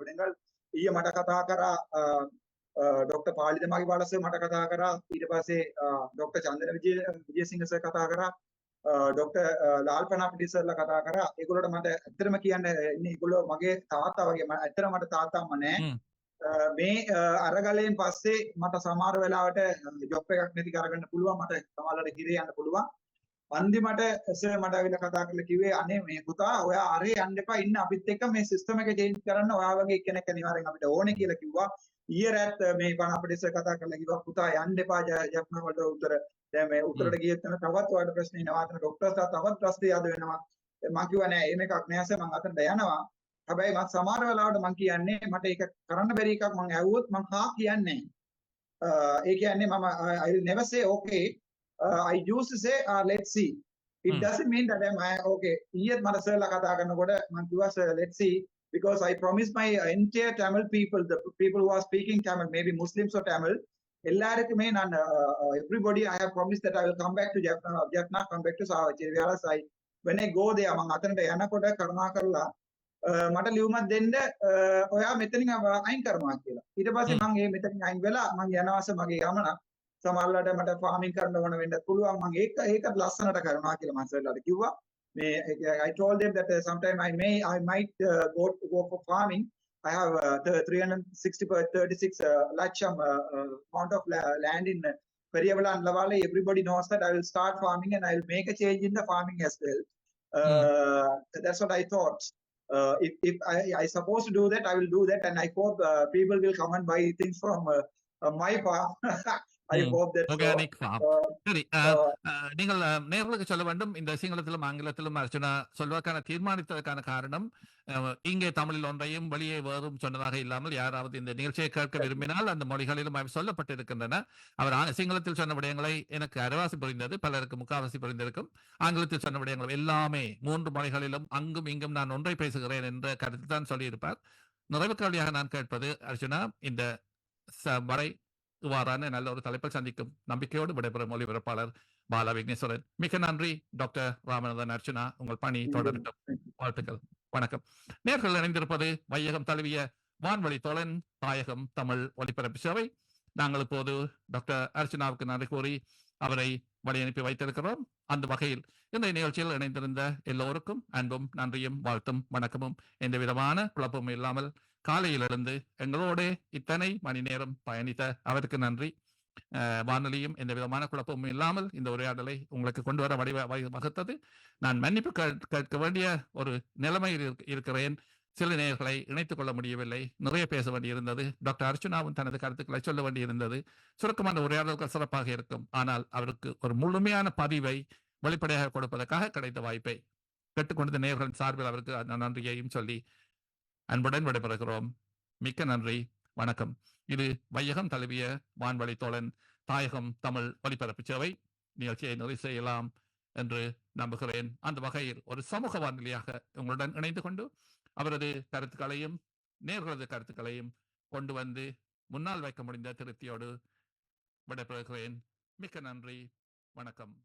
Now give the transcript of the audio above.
විඩඟල් ඊය මට කතා කරා ඩොක්ට පාලිත මගේ බලස මට කතා කරා. ඊට පස්සේ ඩොක්ට චන්දන විජය විජයසිංහස කතා කරා. ඩොක්ට ලාල්පනා පිටිසර්ල කතා කරා. ඒගොලට මට ඇත්තරම කියන්න ඉන්න ඉගොලෝ මගේ තාත්තා වගේ ඇත්තර මට තාත්තාම නෑ. මේ අරගලයෙන් පස්සේ මට සමාර වෙලාවට ජොප් එකක් නැති කරගන්න පුළුවන්. මට සමහරවිට හිරේ යන්න පුළුවන් අන්තිමට එසේ මට ඇවිල්ලා කතා කරලා කිව්වේ අනේ මේ පුතා ඔයා අරේ යන්න එපා. ඉන්න අපිත් එක්ක මේ සිස්ටම් එක චේන්ජ් කරන්න ඔයා වගේ කෙනෙක් අනිවාර්යෙන් අපිට ඕනේ කියලා කිව්වා. ඊයේ රැත් මේ බණ අපිට ඉස්සර කතා කරලා කිව්වා පුතා යන්න එපා. ජප්නා වලට උත්තර. දැන් මේ උත්තරට ගියත් යන තවත් ඔයාලට ප්‍රශ්න එනවා. අතන ડોක්ටර්ස්ලා තවත් ප්‍රශ්න යාද වෙනවා. මම කිව්වා නෑ එහෙම එකක් නෑ සර්. මම අතනට යනවා. හැබැයි මම සමහර වෙලාවට මම කියන්නේ මට ඒක කරන්න බැරි එකක් මම ඇහුවොත් මම හා කියන්නේ. ඒ කියන්නේ මම I will never say okay. uh, I used to say uh, let's see it Hmm. doesn't mean that I'm I, okay ඊයේත් මට සර්ලා කතා කරනකොට මම කිව්වා sir let's see because I promised my entire Tamil people the people who are speaking Tamil maybe Muslims or Tamil எல்லாருக்குமே நான் uh, uh, everybody I have promised that I will come back to Jaffna Jaffna come back to Savachiri whereas I when I go there මම අතනට යනකොට කරුණා කරලා uh, මට ලියුමක් දෙන්න uh, ඔයා මෙතනින් අව- අයින් කරනවා කියලා. ඊට පස්සේ Hmm. මම ඒ මෙතනින් අයින් වෙලා මම යනවාස මගේ ගමන සමහරවිට මට ෆාමින් කරන්න ඕන වෙන්න පුළුවන් මම ඒක ඒකත් ලස්සනට කරනවා කියලා මම සර්ලාට කිව්වා. මේ I told them that uh, sometime I may I might uh, go go for farming. I have uh, the 360 per 36 uh, lacham uh, uh, amount of la- land in uh, Periyavala and Lavale. Everybody knows that I will start farming and I will make a change in the farming as well. Uh, That's what I thought. Uh, if if I, I supposed to do that, I will do that, and I hope uh, people will come and buy things from uh, uh, my farm. Uh, organic farm uh, சரி uh, நீங்கள் அஹ், நேயர்களுக்கு சொல்ல வேண்டும். இந்த சிங்களத்திலும் ஆங்கிலத்திலும் அர்ச்சனா சொல்வதற்கான தீர்மானித்ததற்கான காரணம் இங்கே தமிழில் ஒன்றையும் வெளியே வேறும் சொன்னதாக இல்லாமல் யாராவது இந்த நிகழ்ச்சியை கேட்க விரும்பினால் அந்த மொழிகளிலும் அவை சொல்லப்பட்டிருக்கின்றன. அவர் சிங்களத்தில் சொன்ன விடயங்களை எனக்கு அரவாசி புரிந்தது பலருக்கு முக்காவாசி புரிந்திருக்கும். ஆங்கிலத்தில் சொன்ன விடயங்கள் எல்லாமே மூன்று மொழிகளிலும் அங்கும் இங்கும் நான் ஒன்றை பேசுகிறேன் என்ற கருத்து தான் சொல்லியிருப்பார். நிறைவு கேள்வியாக நான் கேட்பது அர்ஜுனா இந்த வரை இவ்வாறான நல்ல ஒரு தலைப்பில் சந்திக்கும் நம்பிக்கையோடு விடைபெறும் ஒளிபரப்பாளர் பாலா விக்னேஸ்வரன். மிக்க நன்றி டாக்டர் ராமநாதன் அர்ச்சனா உங்கள் பணி தொடரட்டும். வாழ்த்துக்கள். வணக்கம். நேர்கள் இணைந்திருப்பது வையகம் தழுவிய வான்வழி தோழன் தாயகம் தமிழ் ஒலிபரப்பு சேவை. நாங்கள் இப்போது டாக்டர் அர்ச்சனாவுக்கு நன்றி கூறி அவரை வழி அனுப்பி வைத்திருக்கிறோம். அந்த வகையில் இந்த நிகழ்ச்சியில் இணைந்திருந்த எல்லோருக்கும் அன்பும் நன்றியும் வாழ்த்தும் வணக்கமும் எந்த விதமான குழப்பமும் இல்லாமல் காலையிலிருந்து எங்களோடு இத்தனை மணி நேரம் பயணித்த அவருக்கு நன்றி. வானொலியும் எந்த விதமான குழப்பமும் இல்லாமல் இந்த உரையாடலை உங்களுக்கு கொண்டு வர வடிவ வகுத்தது. நான் மன்னிப்பு கேட்க வேண்டிய ஒரு நிலைமையில் இருக்கிறேன். சில நேர்களை இணைத்துக் கொள்ள முடியவில்லை. நிறைய பேச வேண்டியிருந்தது. டாக்டர் அர்ச்சுனாவும் தனது கருத்துக்களை சொல்ல வேண்டியிருந்தது. சுருக்கமான உரையாடல்கள் சிறப்பாக இருக்கும். ஆனால் அவருக்கு ஒரு முழுமையான பதிவை வெளிப்படையாக கொடுப்பதற்காக கிடைத்த வாய்ப்பை கேட்டுக்கொண்ட நேர்களின் சார்பில் அவருக்கு நன்றியையும் சொல்லி அன்புடன் விடைபெறுகிறோம். மிக்க நன்றி. வணக்கம். இது வையகம் தழுவிய வான்வழி தோழன் தாயகம் தமிழ் ஒலிபரப்பு சேவை. நிகழ்ச்சியை நிறைவு செய்யலாம் என்று நம்புகிறேன். அந்த வகையில் ஒரு சமூக வானொலியாக உங்களுடன் இணைந்து கொண்டு அவரது கருத்துக்களையும் நேர்களது கருத்துக்களையும் கொண்டு வந்து முன்னால் வைக்க முடிந்த திருப்தியோடு விடைபெறுகிறேன். மிக்க நன்றி. வணக்கம்.